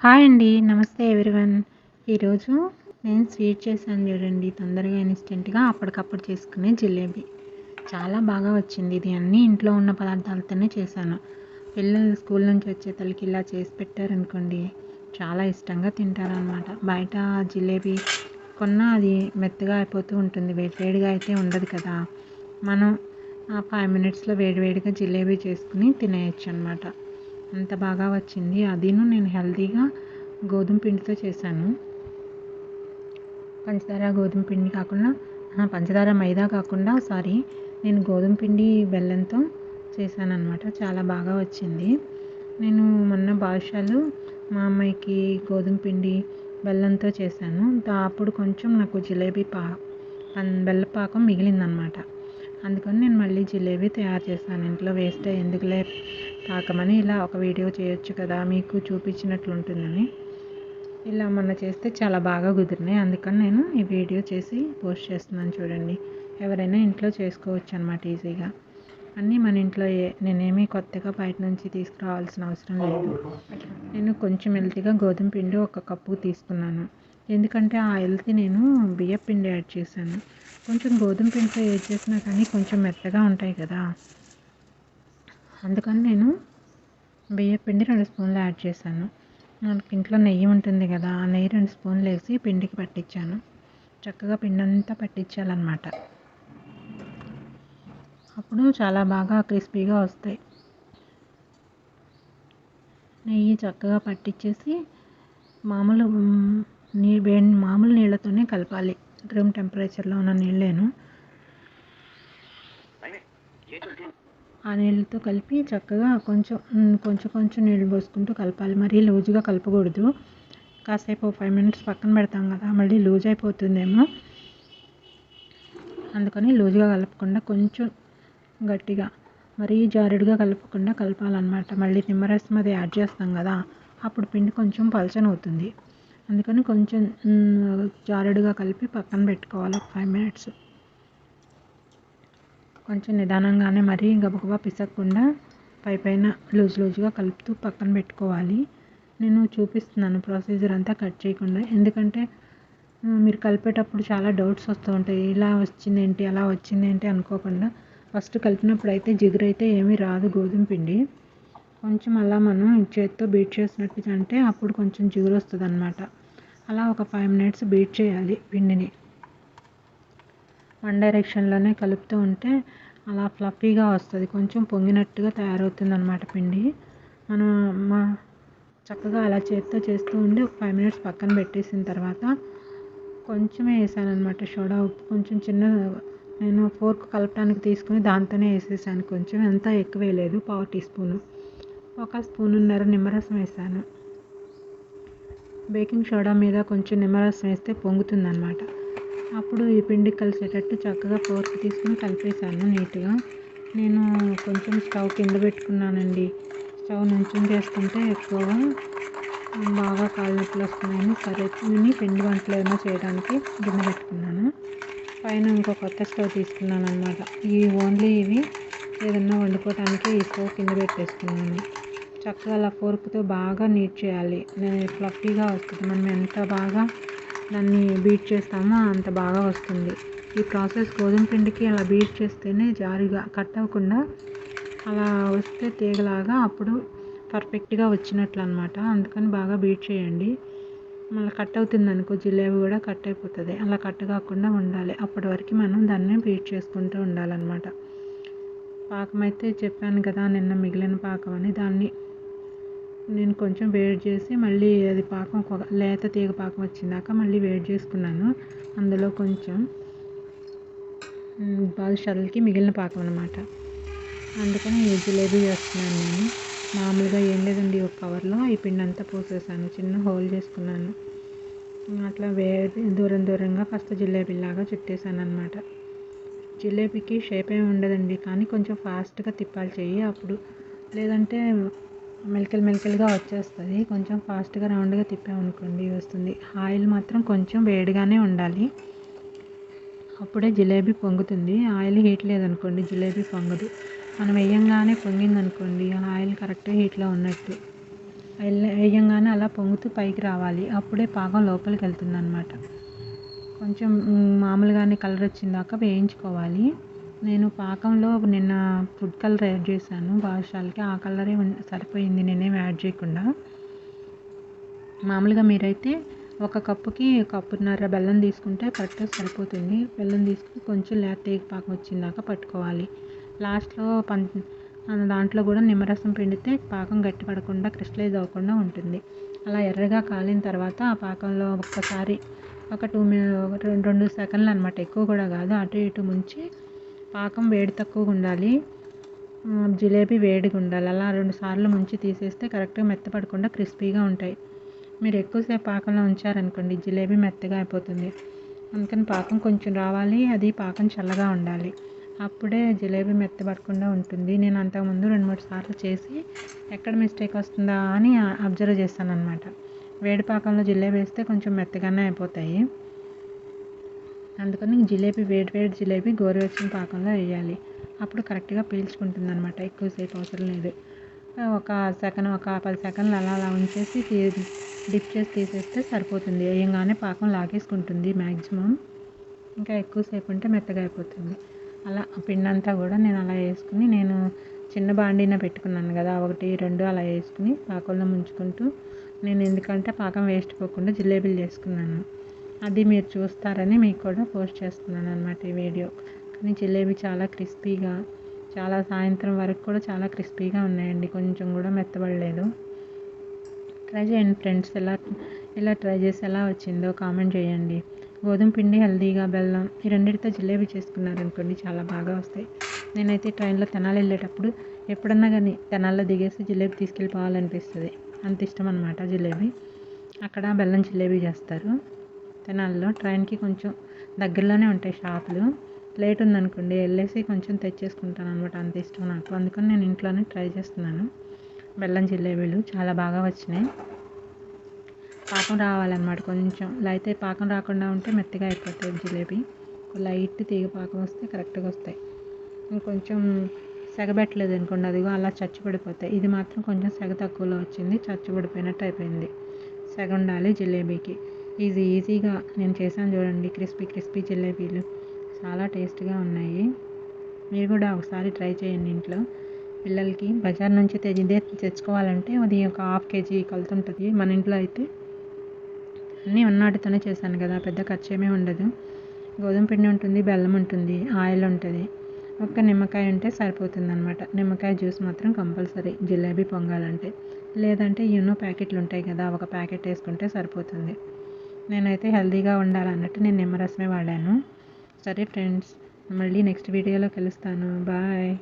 Hi అండి. నమస్తే everyone. ఈరోజు నేను స్వీట్ చేశాను చూడండి. తొందరగా ఇన్స్టెంట్గా అప్పటికప్పుడు చేసుకునే జిలేబీ. చాలా బాగా వచ్చింది ఇది. అన్నీ ఇంట్లో ఉన్న పదార్థాలతోనే చేశాను. పిల్లలు స్కూల్ నుంచి వచ్చే తలకి ఇలా చేసి పెట్టారనుకోండి చాలా ఇష్టంగా తింటారనమాట బయట జిలేబీ కొన్నా అది మెత్తగా అయిపోతూ ఉంటుంది. వేడివేడిగా అయితే ఉండదు కదా. మనం ఫైవ్ మినిట్స్లో వేడివేడిగా జిలేబీ చేసుకుని తినేయచ్చు అనమాట అంత బాగా వచ్చింది. అదీను నేను హెల్తీగా గోధుమ పిండితో చేశాను. పంచదార గోధుమ పిండి కాకుండా పంచదార మైదా కాకుండా సారీ నేను గోధుమ పిండి బెల్లంతో చేశాను అనమాట చాలా బాగా వచ్చింది. నేను మొన్న బాదుషాలు మా అమ్మాయికి గోధుమ పిండి బెల్లంతో చేశాను. అప్పుడు కొంచెం నాకు జిలేబీ పా పన్- బెల్లపాకం మిగిలిందనమాట అందుకని నేను మళ్ళీ జిలేబీ తయారు చేశాను. ఇంట్లో వేస్ట్ ఎందుకులే తాకమని ఇలా ఒక వీడియో చేయొచ్చు కదా మీకు చూపించినట్లు ఉంటుందని ఇలా మొన్న చేస్తే చాలా బాగా కుదిరినాయి. అందుకని నేను ఈ వీడియో చేసి పోస్ట్ చేస్తున్నాను చూడండి. ఎవరైనా ఇంట్లో చేసుకోవచ్చు అనమాట ఈజీగా. అన్నీ మన ఇంట్లో ఏ- నేనేమీ కొత్తగా బయట నుంచి తీసుకురావాల్సిన అవసరం లేదు. నేను కొంచెం హెల్తీగా గోధుమ పిండి ఒక కప్పు తీసుకున్నాను. ఎందుకంటే ఆ హెల్తీ నేను బియ్యం పిండి యాడ్ చేశాను. కొంచెం గోధుమ పిండితో ఏది చేసినా కానీ కొంచెం మెత్తగా ఉంటాయి కదా. అందుకని నేను బియ్యం పిండి రెండు స్పూన్లు యాడ్ చేశాను. మనకి ఇంట్లో నెయ్యి ఉంటుంది కదా ఆ నెయ్యి రెండు స్పూన్లు వేసి పిండికి పట్టించాను. చక్కగా పిండి అంతా పట్టించాలన్నమాట. అప్పుడు చాలా బాగా క్రిస్పీగా వస్తాయి. నెయ్యి చక్కగా పట్టించేసి మామూలు నీ వేడి మామూలు నీళ్ళతోనే కలపాలి. రూమ్ టెంపరేచర్లో ఉన్న నీళ్ళేను. ఆ నీళ్ళతో కలిపి చక్కగా కొంచెం కొంచెం కొంచెం నీళ్ళు పోసుకుంటూ కలపాలి. మరీ లూజుగా కలపకూడదు. కాసేపు ఫైవ్ మినిట్స్ పక్కన పెడతాం కదా మళ్ళీ లూజ్ అయిపోతుందేమో. అందుకని లూజుగా కలపకుండా కొంచెం గట్టిగా మరీ జారుడుగా కలపకుండా కలపాలన్నమాట. మళ్ళీ నిమ్మరసం అది యాడ్ చేస్తాం కదా అప్పుడు పిండి కొంచెం పలచన అవుతుంది అందుకని కొంచెం జారుడుగా కలిపి పక్కన పెట్టుకోవాలి ఒక ఫైవ్ మినిట్స్. కొంచెం నిదానంగానే మరీ గబగబా పిసక్కుండా పై పైన లూజ్ లూజ్గా కలుపుతూ పక్కన పెట్టుకోవాలి. నేను చూపిస్తున్నాను ప్రొసీజర్ అంతా కట్ చేయకుండా. ఎందుకంటే మీరు కలిపేటప్పుడు చాలా డౌట్స్ వస్తూ ఉంటాయి. ఇలా వచ్చిందేంటి అలా వచ్చిందేంటి అనుకోకుండా. ఫస్ట్ కలిపినప్పుడు అయితే జిగురు అయితే ఏమీ రాదు గోధుమ పిండి. కొంచెం అలా మనం చేతితో బీట్ చేసినట్టు అంటే అప్పుడు కొంచెం జిగురు వస్తుంది అనమాట అలా ఒక ఫైవ్ మినిట్స్ బీట్ చేయాలి పిండిని. వన్ డైరెక్షన్లోనే కలుపుతూ ఉంటే అలా ఫ్లఫీగా వస్తుంది. కొంచెం పొంగినట్టుగా తయారవుతుంది అనమాట పిండి. మనం మా చక్కగా అలా చేత్తో చేస్తూ ఉండి ఒక ఫైవ్ మినిట్స్ పక్కన పెట్టేసిన తర్వాత కొంచెమే వేసాను అనమాట సోడా ఉప్పు. కొంచెం చిన్న నేను ఫోర్క్ కలపడానికి తీసుకుని దాంతోనే వేసేసాను కొంచెం. ఎంత ఎక్కువ వేయలేదు పావు టీ స్పూను. ఒక స్పూనున్నర నిమ్మరసం వేసాను. బేకింగ్ సోడా మీద కొంచెం నిమ్మరసం వేస్తే పొంగుతుంది అనమాట అప్పుడు ఈ పిండి కలిసేటట్టు చక్కగా ఫోర్క్ తీసుకుని కలిపేశాను నీట్గా. నేను కొంచెం స్టవ్ కింద పెట్టుకున్నానండి. స్టవ్ నుంచి చేసుకుంటే ఎక్కువగా బాగా కాళ్ళ నొప్పులు వస్తున్నాయని సరే నేను పిండి వంటలు ఏమో చేయడానికి గిన్నె పెట్టుకున్నాను. పైన ఇంకో కొత్త స్టవ్ తీసుకున్నాను అనమాట ఈ ఓన్లీ ఇవి ఏదన్నా వండుకోవడానికి ఈ స్టవ్ కింద పెట్టేసుకున్నాను. చక్కగా అలా ఫోర్క్తో బాగా నీట్ చేయాలి. నేను ఫ్లఫీగా వస్తుంది. మనం ఎంత బాగా దాన్ని బీట్ చేస్తామో అంత బాగా వస్తుంది. ఈ ప్రాసెస్ గోధుమ పిండికి అలా బీట్ చేస్తేనే జారుగా కట్ అవ్వకుండా అలా వస్తే తీగలాగా అప్పుడు పర్ఫెక్ట్గా వచ్చినట్లు అనమాట అందుకని బాగా బీట్ చేయండి. మళ్ళీ కట్ అవుతుంది అనుకో జిలేబీ కూడా కట్ అయిపోతుంది. అలా కట్ కాకుండా ఉండాలి. అప్పటి వరకు మనం దాన్ని బీట్ చేసుకుంటూ ఉండాలన్నమాట పాకం అయితే చెప్పాను కదా నిన్న మిగిలిన పాకం అని. దాన్ని నేను కొంచెం వేడి చేసి మళ్ళీ అది పాకం ఒక లేత తీగ పాకం వచ్చిందాక మళ్ళీ వేడి చేసుకున్నాను. అందులో కొంచెం మ్, బాదుషాలకి మిగిలిన పాకం అనమాట అందుకని ఈ జిలేబీ చేస్తున్నాను నేను. మామూలుగా ఏం లేదండి ఒక కవర్లో ఈ పిండి అంతా పోసేసాను. చిన్న హోల్ చేసుకున్నాను. అట్లా వేడి దూరం దూరంగా కాస్త జిలేబీలాగా చుట్టేసాను అనమాట జిలేబీకి షేప్ ఏమి ఉండదండి కానీ కొంచెం ఫాస్ట్గా తిప్పాలి చెయ్యి అప్పుడు. లేదంటే మెలికలు మెలికలుగా వచ్చేస్తుంది. కొంచెం ఫాస్ట్గా రౌండ్గా తిప్పామనుకోండి వస్తుంది. ఆయిల్ మాత్రం కొంచెం వేడిగానే ఉండాలి. అప్పుడే జిలేబీ పొంగుతుంది. ఆయిల్ హీట్ లేదనుకోండి జిలేబీ పొంగదు. మనం వేయంగానే పొంగిందనుకోండి ఆయిల్ కరెక్ట్గా హీట్లో ఉన్నట్టు. వేయంగానే అలా పొంగుతూ పైకి రావాలి. అప్పుడే పాకం లోపలికి వెళ్తుంది అనమాట కొంచెం మామూలుగానే కలర్ వచ్చిందాక వేయించుకోవాలి. నేను పాకంలో నిన్న ఫుడ్ కలర్ యాడ్ చేశాను. బాదుషాలకి ఆ కలరే సరిపోయింది. నేనేం యాడ్ చేయకుండా. మామూలుగా మీరైతే ఒక కప్పుకి కప్పున్నర బెల్లం తీసుకుంటే కరెక్ట్గా సరిపోతుంది. బెల్లం తీసుకుని కొంచెం లేత తీగ పాకం వచ్చిందాక పట్టుకోవాలి. లాస్ట్లో పం దాంట్లో కూడా నిమ్మరసం పిండితే పాకం గట్టి పడకుండా క్రిస్టలైజ్ అవ్వకుండా ఉంటుంది. అలా ఎర్రగా కాలిన తర్వాత ఆ పాకంలో ఒక్కసారి ఒక టూ మి రెండు రెండు సెకండ్లు అనమాట ఎక్కువ కూడా కాదు. అటు ఇటు ముంచి పాకం వేడి తక్కువగా ఉండాలి. జిలేబీ వేడిగా ఉండాలి. అలా రెండు సార్లు ముంచి తీసేస్తే కరెక్ట్గా మెత్తపడకుండా క్రిస్పీగా ఉంటాయి. మీరు ఎక్కువసేపు పాకంలో ఉంచారనుకోండి జిలేబీ మెత్తగా అయిపోతుంది. అందుకని పాకం కొంచెం రావాలి అది పాకం చల్లగా ఉండాలి. అప్పుడే జిలేబీ మెత్తపడకుండా ఉంటుంది. నేను అంతకుముందు రెండు మూడు సార్లు చేసి ఎక్కడ మిస్టేక్ వస్తుందా అని అబ్జర్వ్ చేస్తాను అనమాట వేడి పాకంలో జిలేబీ వేస్తే కొంచెం మెత్తగానే అయిపోతాయి. అందుకని జిలేబీ వేడి వేడి జిలేబీ గోరువెచ్చని పాకంలో వేయాలి. అప్పుడు కరెక్ట్గా పీల్చుకుంటుంది అనమాట ఎక్కువసేపు అవసరం లేదు. ఒక సెకండ్ ఒక పది సెకండ్లు అలా అలా ఉంచేసి తీ- డిప్ చేసి తీసేస్తే సరిపోతుంది. వేయంగానే పాకం లాగేసుకుంటుంది మ్యాక్సిమం ఇంకా ఎక్కువసేపు ఉంటే మెత్తగా అయిపోతుంది. అలా ఆ కూడా నేను అలా వేసుకుని నేను చిన్న బాండీన పెట్టుకున్నాను కదా ఒకటి రెండు అలా వేసుకుని పాకంలో ముంచుకుంటూ నేను ఎందుకంటే పాకం వేస్ట్ పోకుండా జిలేబీలు చేసుకున్నాను. అది మీరు చూస్తారని మీకు కూడా పోస్ట్ చేస్తున్నాను అనమాట ఈ వీడియో. కానీ జిలేబీ చాలా క్రిస్పీగా చాలా సాయంత్రం వరకు కూడా చాలా క్రిస్పీగా ఉన్నాయండి. కొంచెం కూడా మెత్తబడలేదు. ట్రై చేయండి ఫ్రెండ్స్. ఎలా ఎలా ట్రై చేసి ఎలా వచ్చిందో కామెంట్ చేయండి. గోధుమ పిండి హెల్దీగా బెల్లం ఈ రెండింటితో జిలేబీ చేసుకున్నారనుకోండి చాలా బాగా వస్తాయి. నేనైతే ట్రైన్లో తెనాలి వెళ్ళేటప్పుడు ఎప్పుడన్నా కానీ తెనాల్లో దిగేసి జిలేబీ తీసుకెళ్ళిపోవాలనిపిస్తుంది. అంత ఇష్టం అనమాట జిలేబీ. అక్కడ బెల్లం జిలేబీ చేస్తారు. తెనాల్లో ట్రైన్కి కొంచెం దగ్గరలోనే ఉంటాయి షాపులు. లేట్ ఉందనుకోండి వెళ్ళేసి కొంచెం తెచ్చేసుకుంటాను అనమాట అంత ఇష్టం నాకు. అందుకని నేను ఇంట్లోనే ట్రై చేస్తున్నాను. బెల్లం జిలేబీలు చాలా బాగా వచ్చినాయి. పాకం రావాలన్నమాట కొంచెం. అయితే పాకం రాకుండా ఉంటే మెత్తగా అయిపోతాయి జిలేబీ. లైట్ తీగ పాకం వస్తే కరెక్ట్గా వస్తాయి. ఇంకొంచెం సెగబెట్టలేదు అనుకోండి అదిగో అలా చచ్చిపడిపోతాయి. ఇది మాత్రం కొంచెం సెగ తక్కువలో వచ్చింది చచ్చిపడిపోయినట్టు అయిపోయింది. సెగ ఉండాలి జిలేబీకి. ఈజీ ఈజీగా నేను చేశాను చూడండి. క్రిస్పీ క్రిస్పీ జిలేబీలు. చాలా టేస్ట్గా ఉన్నాయి. మీరు కూడా ఒకసారి ట్రై చేయండి ఇంట్లో. పిల్లలకి బజార్ నుంచి తె- ఇదే తెచ్చుకోవాలంటే అది ఒక హాఫ్ కేజీ కొలత ఉంటుంది మన ఇంట్లో అయితే. అన్నీ ఉన్నాటితోనే చేశాను కదా పెద్ద ఖర్చు ఏమీ ఉండదు. గోధుమ పిండి ఉంటుంది బెల్లం ఉంటుంది ఆయిల్ ఉంటుంది. ఒక్క నిమ్మకాయ ఉంటే సరిపోతుంది అనమాట నిమ్మకాయ జ్యూస్ మాత్రం కంపల్సరీ జిలేబీ పొంగాలంటే. లేదంటే యూనో ప్యాకెట్లు ఉంటాయి కదా ఒక ప్యాకెట్ వేసుకుంటే సరిపోతుంది. నేనైతే హెల్తీగా ఉండాలన్నట్టు నేను నిమ్మరసమే వాడాను. సరే ఫ్రెండ్స్ మళ్ళీ నెక్స్ట్ వీడియోలో కలుస్తాను. బాయ్.